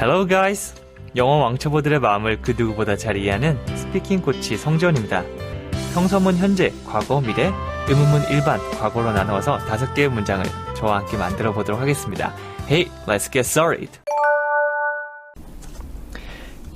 Hello guys! 영어 왕초보들의 마음을 그 누구보다 잘 이해하는 스피킹 코치 성지원입니다. 평서문 현재, 과거, 미래, 의문문 일반, 과거로 나누어서 다섯 개의 문장을 저와 함께 만들어 보도록 하겠습니다. Hey, let's get started!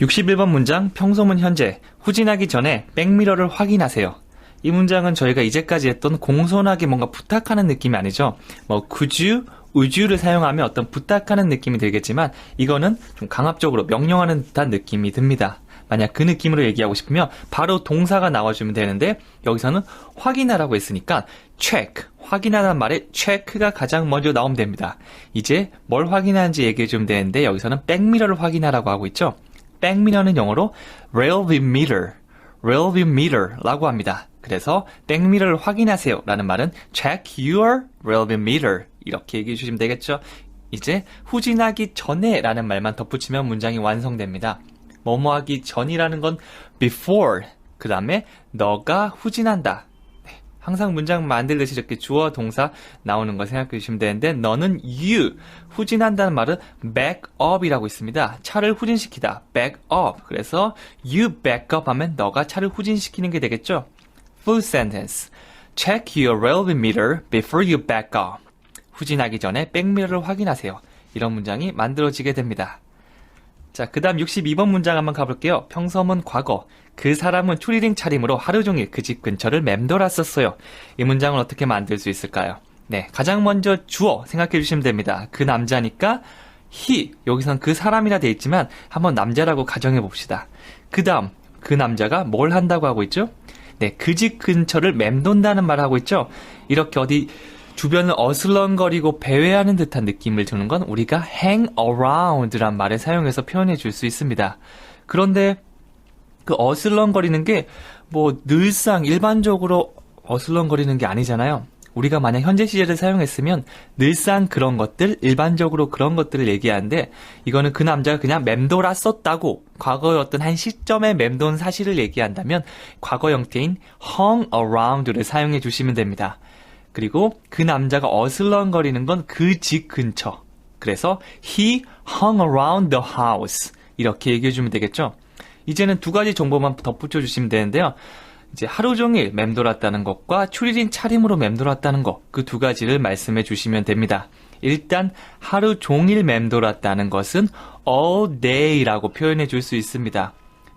61번 문장, 평소문 현재, 후진하기 전에 백미러를 확인하세요. 이 문장은 저희가 이제까지 했던 공손하게 뭔가 부탁하는 느낌이 아니죠. 뭐 could you, you를 사용하면 어떤 부탁하는 느낌이 들겠지만 이거는 좀 강압적으로 명령하는 듯한 느낌이 듭니다. 만약 그 느낌으로 얘기하고 싶으면 바로 동사가 나와주면 되는데 여기서는 확인하라고 했으니까 check, 확인하다는 말에 check가 가장 먼저 나오면 됩니다. 이제 뭘 확인하는지 얘기해 주면 되는데 여기서는 백미러를 확인하라고 하고 있죠. 백미러는 영어로 mirror, rear view mirror라고 합니다. 그래서 백미러를 확인하세요 라는 말은 check your view mirror 이렇게 얘기해 주시면 되겠죠. 이제 후진하기 전에 라는 말만 덧붙이면 문장이 완성됩니다. 뭐뭐 하기 전이라는 건 before 그 다음에 너가 후진한다. 네, 항상 문장 만들듯이 이렇게 주어 동사 나오는 거 생각해 주시면 되는데 너는 you 후진한다는 말은 back up이라고 있습니다. 차를 후진시키다 back up 그래서 you back up 하면 너가 차를 후진시키는 게 되겠죠. full sentence check your railway meter before you back up 후진하기 전에 백미러를 확인하세요. 이런 문장이 만들어지게 됩니다. 자, 그 다음 62번 문장 한번 가볼게요. 평서문 과거. 그 사람은 추리링 차림으로 하루 종일 그 집 근처를 맴돌았었어요. 이 문장을 어떻게 만들 수 있을까요? 네, 가장 먼저 주어 생각해 주시면 됩니다. 그 남자니까 he, 여기선 그 사람이라 돼 있지만 한번 남자라고 가정해 봅시다. 그 다음, 그 남자가 뭘 한다고 하고 있죠? 네, 그 집 근처를 맴돈다는 말을 하고 있죠? 이렇게 어디 주변을 어슬렁거리고 배회하는 듯한 느낌을 주는 건 우리가 hang around란 말을 사용해서 표현해 줄 수 있습니다. 그런데 그 어슬렁거리는 게 뭐 늘상 일반적으로 어슬렁거리는 게 아니잖아요. 우리가 만약 현재 시제를 사용했으면 늘상 그런 것들, 일반적으로 그런 것들을 얘기하는데 이거는 그 남자가 그냥 맴돌았었다고 과거의 어떤 한 시점에 맴돈 사실을 얘기한다면 과거 형태인 hung around를 사용해 주시면 됩니다. 그리고 그 남자가 어슬렁거리는 건 그 집 근처. 그래서 he hung around the house. 이렇게 얘기해 주면 되겠죠. 이제는 두 가지 정보만 덧붙여 주시면 되는데요. 이제 하루 종일 맴돌았다는 것과 추리링 차림으로 맴돌았다는 것, 그 두 가지를 말씀해 주시면 됩니다. 일단 하루 종일 맴돌았다는 것은 all day라고 표현해 줄 수 있습니다.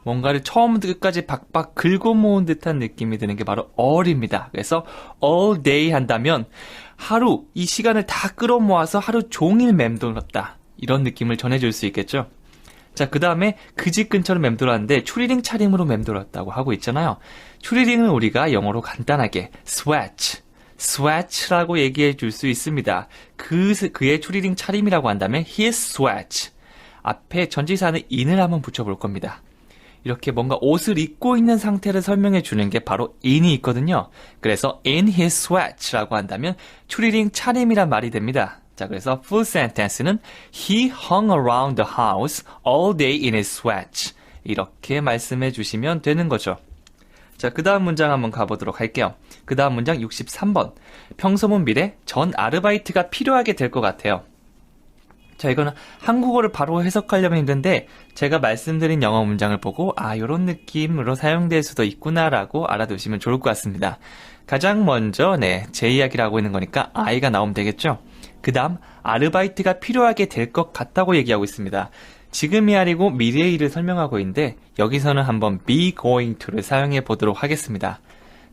뭔가를 처음부터 끝까지 박박 긁어 모은 듯한 느낌이 드는 게 바로 all입니다. 그래서 all day 한다면 하루, 이 시간을 다 끌어모아서 하루 종일 맴돌았다. 이런 느낌을 전해줄 수 있겠죠. 자, 그 다음에 그 집 근처를 맴돌았는데 추리링 차림으로 맴돌았다고 하고 있잖아요. 추리링은 우리가 영어로 간단하게 sweat, sweat라고 얘기해 줄 수 있습니다. 그, 그의 추리링 차림이라고 한다면 his sweat. 앞에 전지사는 in을 한번 붙여볼 겁니다. 이렇게 뭔가 옷을 입고 있는 상태를 설명해 주는 게 바로 in이 있거든요. 그래서 in his sweat라고 한다면 추리링 차림이란 말이 됩니다. 자, 그래서 full sentence는 he hung around the house all day in his sweat. 이렇게 말씀해 주시면 되는 거죠. 자, 그 다음 문장 한번 가보도록 할게요. 그 다음 문장 63번. 평소문 미래 전 아르바이트가 필요하게 될 것 같아요. 자, 이거는 한국어를 바로 해석하려면 힘든데, 제가 말씀드린 영어 문장을 보고, 아, 요런 느낌으로 사용될 수도 있구나라고 알아두시면 좋을 것 같습니다. 가장 먼저, 네, 제 이야기를 하고 있는 거니까, 아이가 나오면 되겠죠? 그 다음, 아르바이트가 필요하게 될 것 같다고 얘기하고 있습니다. 지금이 아니고 미래의 일을 설명하고 있는데, 여기서는 한번 be going to를 사용해 보도록 하겠습니다.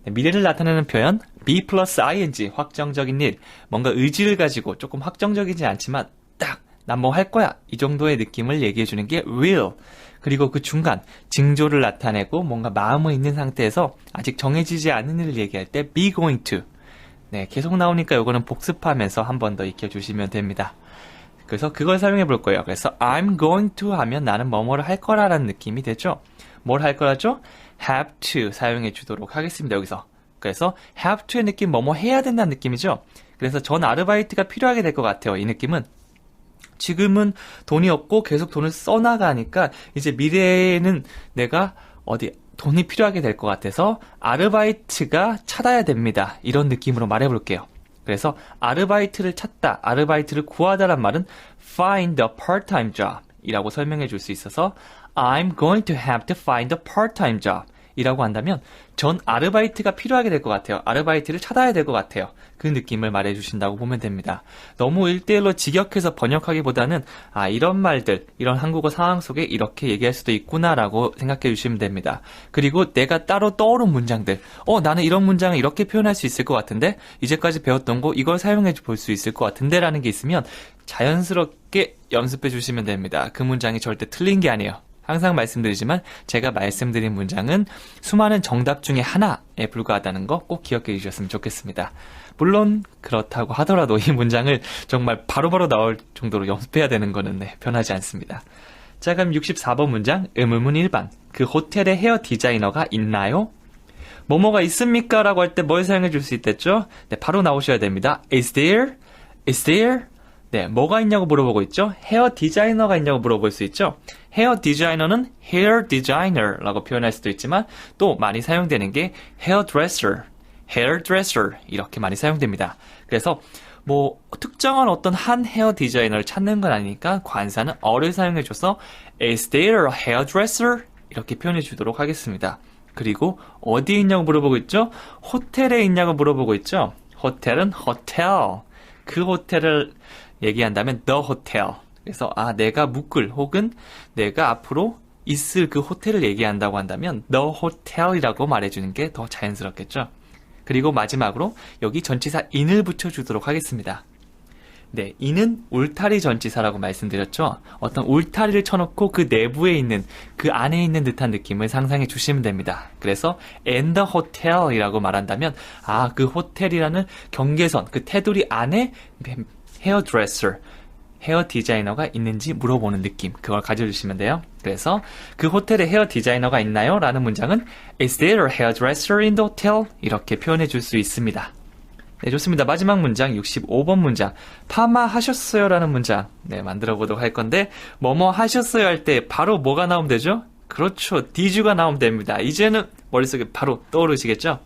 네, 미래를 나타내는 표현, be plus ing, 확정적인 일, 뭔가 의지를 가지고 조금 확정적이지 않지만, 딱, 난 뭐 할 거야. 이 정도의 느낌을 얘기해 주는 게 will. 그리고 그 중간, 징조를 나타내고 뭔가 마음을 있는 상태에서 아직 정해지지 않은 일을 얘기할 때 be going to. 네, 계속 나오니까 이거는 복습하면서 한 번 더 익혀 주시면 됩니다. 그래서 그걸 사용해 볼 거예요. 그래서 I'm going to 하면 나는 뭐뭐를 할 거라라는 느낌이 되죠. 뭘 할 거라죠? have to 사용해 주도록 하겠습니다. 여기서. 그래서 have to의 느낌 뭐뭐 해야 된다는 느낌이죠. 그래서 전 아르바이트가 필요하게 될 것 같아요. 이 느낌은. 지금은 돈이 없고 계속 돈을 써나가니까 이제 미래에는 내가 어디 돈이 필요하게 될 것 같아서 아르바이트가 찾아야 됩니다. 이런 느낌으로 말해볼게요. 그래서 아르바이트를 찾다, 아르바이트를 구하다란 말은 find a part-time job 이라고 설명해 줄 수 있어서 I'm going to have to find a part-time job 이라고 한다면 전 아르바이트가 필요하게 될 것 같아요. 아르바이트를 찾아야 될 것 같아요. 그 느낌을 말해 주신다고 보면 됩니다. 너무 일대일로 직역해서 번역하기보다는 아 이런 말들, 이런 한국어 상황 속에 이렇게 얘기할 수도 있구나라고 생각해 주시면 됩니다. 그리고 내가 따로 떠오른 문장들, 어 나는 이런 문장을 이렇게 표현할 수 있을 것 같은데 이제까지 배웠던 거 이걸 사용해 볼 수 있을 것 같은데라는 게 있으면 자연스럽게 연습해 주시면 됩니다. 그 문장이 절대 틀린 게 아니에요. 항상 말씀드리지만 제가 말씀드린 문장은 수많은 정답 중에 하나에 불과하다는 거 꼭 기억해 주셨으면 좋겠습니다. 물론 그렇다고 하더라도 이 문장을 정말 바로 바로 나올 정도로 연습해야 되는 거는 네, 변하지 않습니다. 자 그럼 64번 문장 의문문 1번 그 호텔에 헤어 디자이너가 있나요? 뭐뭐가 있습니까? 라고 할 때 뭘 사용해 줄 수 있댔죠? 네, 바로 나오셔야 됩니다. Is there? Is there? 네, 뭐가 있냐고 물어보고 있죠? 헤어 디자이너가 있냐고 물어볼 수 있죠? 헤어 디자이너는 hair designer라고 표현할 수도 있지만 또 많이 사용되는 게 hair dresser, hair dresser 이렇게 많이 사용됩니다. 그래서 뭐 특정한 어떤 한 헤어 디자이너를 찾는 건 아니니까 관사는 어를 사용해줘서 a hairdresser? 이렇게 표현해 주도록 하겠습니다. 그리고 어디에 있냐고 물어보고 있죠? 호텔에 있냐고 물어보고 있죠? 호텔은 호텔. 그 호텔을 얘기한다면 the hotel. 그래서 아 내가 묶을 혹은 내가 앞으로 있을 그 호텔을 얘기한다고 한다면 the hotel이라고 말해주는 게 더 자연스럽겠죠. 그리고 마지막으로 여기 전치사 in을 붙여주도록 하겠습니다. 네, 이는 울타리 전치사라고 말씀드렸죠. 어떤 울타리를 쳐놓고 그 내부에 있는 그 안에 있는 듯한 느낌을 상상해 주시면 됩니다. 그래서 and the hotel이라고 말한다면 아 그 호텔이라는 경계선 그 테두리 안에 헤어드레서 헤어 디자이너가 있는지 물어보는 느낌 그걸 가져주시면 돼요. 그래서 그 호텔에 헤어 디자이너가 있나요? 라는 문장은 Is there a hairdresser in the hotel? 이렇게 표현해 줄 수 있습니다. 네, 좋습니다. 마지막 문장 65번 문장 파마 하셨어요? 라는 문장 네, 만들어 보도록 할 건데 뭐뭐 하셨어요 할 때 바로 뭐가 나오면 되죠? 그렇죠. 디즈가 나오면 됩니다. 이제는 머릿속에 바로 떠오르시겠죠?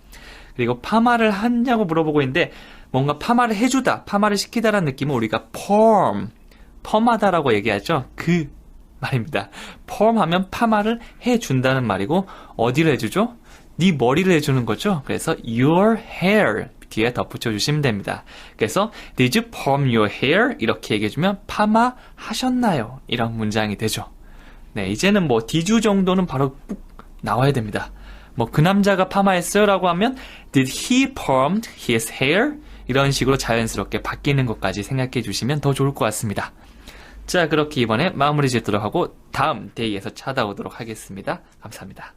그리고 파마를 했냐고 물어보고 있는데 뭔가 파마를 해주다, 파마를 시키다라는 느낌은 우리가 perm, 펌하다라고 얘기하죠. 그 말입니다. perm 하면 파마를 해준다는 말이고 어디를 해주죠? 네 머리를 해주는 거죠. 그래서 your hair 뒤에 덧붙여 주시면 됩니다. 그래서 Did you perm your hair? 이렇게 얘기해주면 파마 하셨나요? 이런 문장이 되죠. 네, 이제는 뭐 Did you 정도는 바로 ปุ๊ 나와야 됩니다. 뭐 그 남자가 파마했어요? 라고 하면 Did he permed his hair? 이런 식으로 자연스럽게 바뀌는 것까지 생각해 주시면 더 좋을 것 같습니다. 자, 그렇게 이번에 마무리 짓도록 하고 다음 데이에서 찾아오도록 하겠습니다. 감사합니다.